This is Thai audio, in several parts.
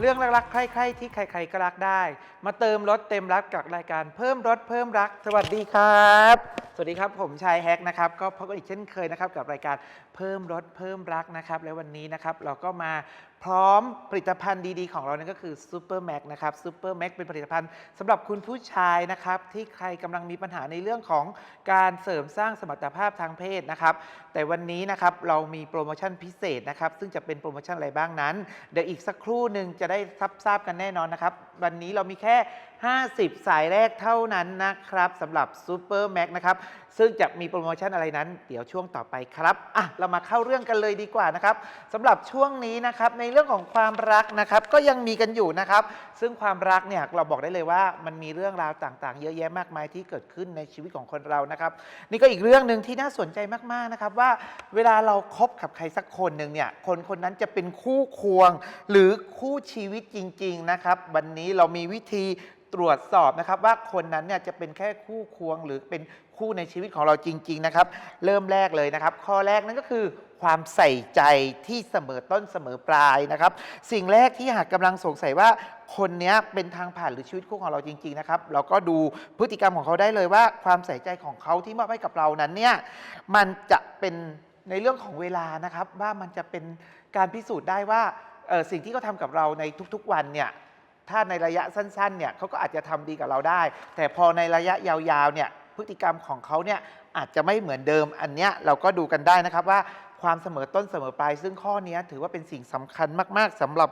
เรื่องรักๆใครๆที่ใครๆก็รักได้ มาเติมรถเต็มรักกับรายการเพิ่มรถเพิ่มรัก สวัสดีครับ สวัสดีครับผมชายแฮกนะครับก็พบกันอีกเช่นเคยนะครับกับรายการเพิ่มรถเพิ่มรักนะครับและวันนี้นะครับเราก็มาพร้อมผลิตภัณฑ์ดีๆ ของเรานั่นก็คือซูเปอร์แม็กนะครับซูเปอร์แม็กเป็นผลิตภัณฑ์สำหรับคุณผู้ชายนะครับที่ใครกำลังมีปัญหาในเรื่องของการเสริมสร้างสมรรถภาพทางเพศนะครับแต่วันนี้นะครับเรามีโปรโมชั่นพิเศษนะครับซึ่งจะเป็นโปรโมชั่นอะไรบ้างนั้น เดี๋ยวอีกสักครู่หนึ่งจะได้ทราบกันแน่นอนนะครับวันนี้เรามีแค่ है 50 สายแรกเท่านั้นนะครับสำหรับซูเปอร์แม็กนะครับ ซึ่งจะมีโปรโมชั่นอะไรนั้น เดี๋ยวช่วงต่อไปครับอะเรามาเข้าเรื่องกันเลยดีกว่านะครับสำหรับช่วงนี้นะครับในเรื่องของความรักนะครับก็ยังมีกันอยู่นะครับ ซึ่งความรักเนี่ยเราบอกได้เลยว่ามันมีเรื่องราวต่างๆ เยอะแยะมากมายที่เกิดขึ้นในชีวิตของคนเรานะครับนี่ก็อีกเรื่องหนึ่งที่น่าสนใจมากๆนะครับว่าเวลาเราคบกับใครสักคนหนึ่งเนี่ยคนคนนั้นจะเป็นคู่ควง หรือคู่ชีวิตจริง ๆนะครับ วันนี้เรามีวิธีตรวจสอบนะครับว่าคนนั้นเนี่ยจะเป็นแค่คู่ควงหรือเป็นคู่ในชีวิตของเราจริง ๆ นะครับ เริ่มแรกเลยนะครับ ข้อแรกนั่นก็คือความใส่ใจที่เสมอต้นเสมอปลายนะครับ สิ่งแรกที่หากกำลังสงสัยว่าคนนี้เป็นทางผ่านหรือชีวิตคู่ของเราจริง ๆ นะครับ เราก็ดูพฤติกรรมของเขาได้เลยว่า ความใส่ใจของเขาที่มอบให้กับเรานั้นเนี่ยมันจะเป็นในเรื่องของเวลานะครับว่ามันจะเป็นการพิสูจน์ได้ว่าสิ่งที่เขาทำกับเราในทุกๆวันเนี่ย ถ้าในระยะสั้นๆเนี่ยเขาก็อาจจะทำดีกับเราได้ แต่พอในระยะยาวๆเนี่ยพฤติกรรมของเขาเนี่ยอาจจะไม่เหมือนเดิมอันเนี้ยเราก็ดูกันได้นะครับว่าความเสมอต้นเสมอปลาย ซึ่งข้อนี้ถือว่าเป็นสิ่งสำคัญมาก ๆสำหรับ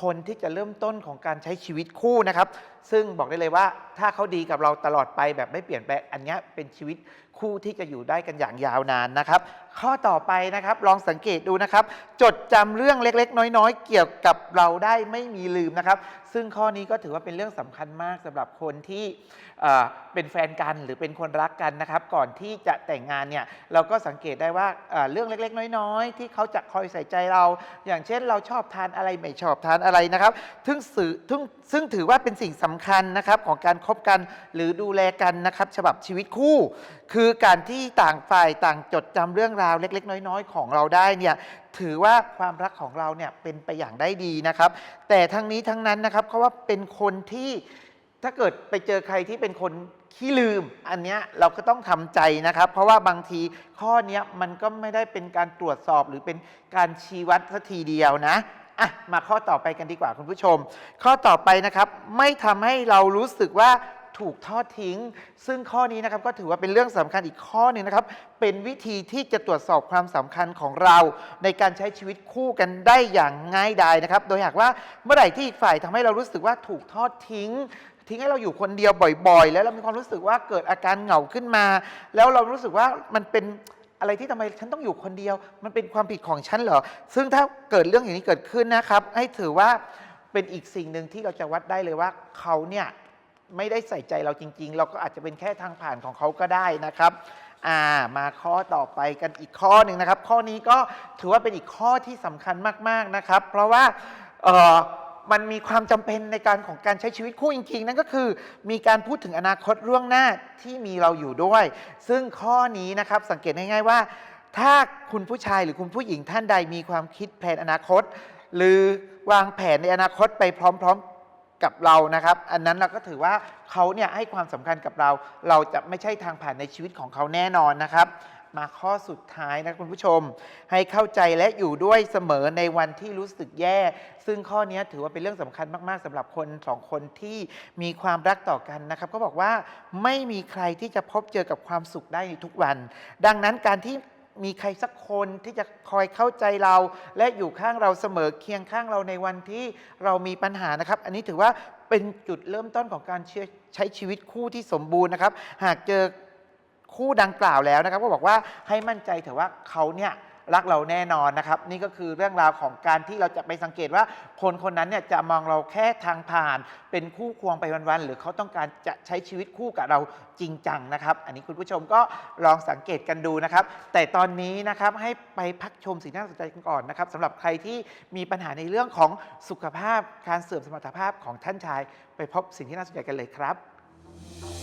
คนที่จะเริ่มต้นของการใช้ชีวิตคู่นะครับ ซึ่งบอกได้เลยว่าถ้าเขาดีกับเราตลอดไปแบบไม่เปลี่ยนแปลงอันนี้เป็นชีวิตคู่ที่จะอยู่ได้กันอย่างยาวนานนะครับ ข้อต่อไปนะครับลองสังเกตดูนะครับ จดจำเรื่องเล็กๆ น้อยๆ เกี่ยวกับเราได้ไม่มีลืมนะครับ ซึ่งข้อนี้ก็ถือว่าเป็นเรื่องสำคัญมากสำหรับคนที่เเป็นแฟนกันหรือเป็นคนรักกันนะครับ ก่อนที่จะแต่งงานเนี่ยเราก็สังเกตได้ว่าเเรื่องเล็กๆ น้อยๆ ที่เขาจะคอยใส่ใจเรา อย่างเช่นเราชอบทานอะไรไม่ชอบทานอะไรนะครับซึ่งซึ่งถือว่าเป็นสิ่งสำคัญนะครับของการคบกันหรือดูแลกันนะครับ ฉบับชีวิตคู่ คือการที่ต่างฝ่ายต่างจดจำเรื่องราวเล็ก ๆ น้อย ๆ ของเราได้เนี่ยถือว่าความรักของเราเนี่ยเป็นไปอย่างได้ดีนะครับ แต่ทั้งนี้ทั้งนั้นนะครับเขาว่าเป็นคนที่ถ้าเกิดไปเจอใครที่เป็นคนขี้ลืม อันเนี้ยเราก็ต้องทำใจนะครับ เพราะว่าบางทีข้อเนี้ยมันก็ไม่ได้เป็นการตรวจสอบหรือเป็นการชี้วัดสัทีเดียวนะ อะมาข้อต่อไปกันดีกว่าคุณผู้ชม ข้อต่อไปนะครับ ไม่ทำให้เรารู้สึกว่าถูกทอดทิ้ง ซึ่งข้อนี้นะครับก็ถือว่าเป็นเรื่องสำคัญอีกข้อหนึ่งนะครับ เป็นวิธีที่จะตรวจสอบความสำคัญของเรา ในการใช้ชีวิตคู่กันได้อย่างง่ายดายนะครับ โดยหากว่าเมื่อไหร่ที่อีกฝ่ายทำให้เรารู้สึกว่าถูกทอดทิ้งทิ้งให้เราอยู่คนเดียวบ่อยๆ แล้วเรามีความรู้สึกว่าเกิดอาการเหงาขึ้นมา แล้วเรารู้สึกว่ามันเป็น อะไรที่ทำไมฉันต้องอยู่คนเดียว มันเป็นความผิดของฉันเหรอ ซึ่งถ้าเกิดเรื่องอย่างนี้เกิดขึ้นนะครับ ให้ถือว่าเป็นอีกสิ่งหนึ่งที่เราจะวัดได้เลยว่าเขาเนี่ยไม่ได้ใส่ใจเราจริง ๆ เราก็อาจจะเป็นแค่ทางผ่านของเขาก็ได้นะครับอ่ามาข้อต่อไปกันอีกข้อหนึ่งนะครับ ข้อนี้ก็ถือว่าเป็นอีกข้อที่สำคัญมากๆนะครับ เพราะว่าเอ่อ มันมีความจำเป็นในการของการใช้ชีวิตคู่จริงๆ นั่นก็คือ มีการพูดถึงอนาคตล่วงหน้าที่มีเราอยู่ด้วย ซึ่งข้อนี้นะครับสังเกตง่ายๆว่า ถ้าคุณผู้ชายหรือคุณผู้หญิงท่านใดมีความคิดแผนอนาคต หรือวางแผนในอนาคตไปพร้อมๆกับเรานะครับ อันนั้นเราก็ถือว่าเขาเนี่ยให้ความสำคัญกับเรา เราจะไม่ใช่ทางผ่านในชีวิตของเขาแน่นอนนะครับ มาข้อสุดท้ายนะคุณผู้ชม ให้เข้าใจและอยู่ด้วยเสมอในวันที่รู้สึกแย่ ซึ่งข้อนี้ถือว่าเป็นเรื่องสำคัญมาก ๆสำหรับคนสองคนที่มีความรักต่อกันนะครับ ก็บอกว่าไม่มีใครที่จะพบเจอกับความสุขได้ในทุกวัน ดังนั้นการที่มีใครสักคนที่จะคอยเข้าใจเรา และอยู่ข้างเราเสมอเคียงข้างเราในวันที่เรามีปัญหานะครับ อันนี้ถือว่าเป็นจุดเริ่มต้นของการใช้ชีวิตคู่ที่สมบูรณ์นะครับ หากเจอ คู่ดังกล่าวแล้วนะครับ ก็บอกว่าให้มั่นใจเถอะว่าเขาเนี่ยรักเราแน่นอนนะครับ นี่ก็คือเรื่องราวของการที่เราจะไปสังเกตว่าคนคนนั้นเนี่ยจะมองเราแค่ทางผ่าน เป็นคู่ควงไปวันๆหรือเขาต้องการจะใช้ชีวิตคู่กับเราจริงจังนะครับ อันนี้คุณผู้ชมก็ลองสังเกตกันดูนะครับ แต่ตอนนี้นะครับให้ไปพักชมสิ่งน่าสนใจกันก่อนนะครับสำหรับใครที่มีปัญหาในเรื่องของสุขภาพการเสื่อมสมรรถภาพของท่านชาย ไปพบสิ่งที่น่าสนใจกันเลยครับ